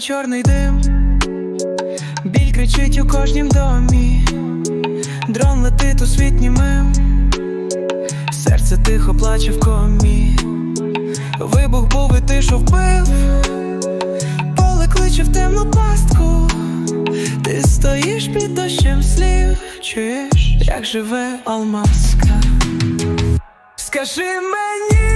чорний дим, біль кричить у кожнім домі, дрон летить у світ німим, серце тихо плаче в комі, вибух був і ти що вбив, поле кличе в темну пастку, ти стоїш під дощем слів, чуєш, як живе алмазка. Скажи мені,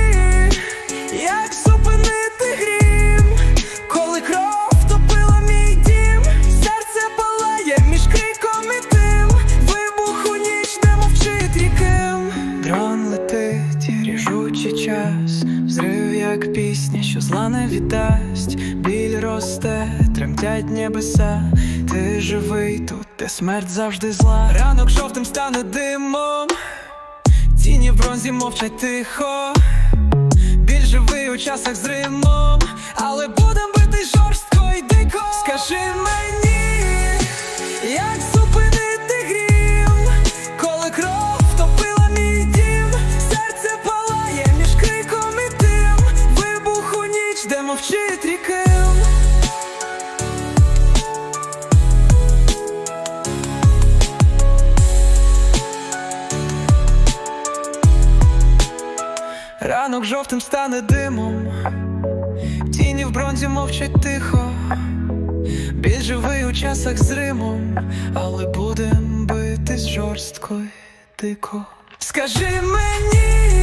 як пісня, що зла не віддасть, біль росте, тремтять небеса, ти живий тут, де смерть завжди зла. Ранок жовтим стане димом. Тіні в бронзі мовчать тихо, біль живий у часах з римом, але будем де. Ранок жовтим стане димом, тіні в бронзі мовчать тихо, біль живий у часах з Римом, але будем битись жорстко й дико. Скажи мені,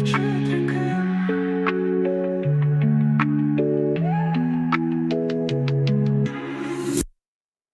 of truth.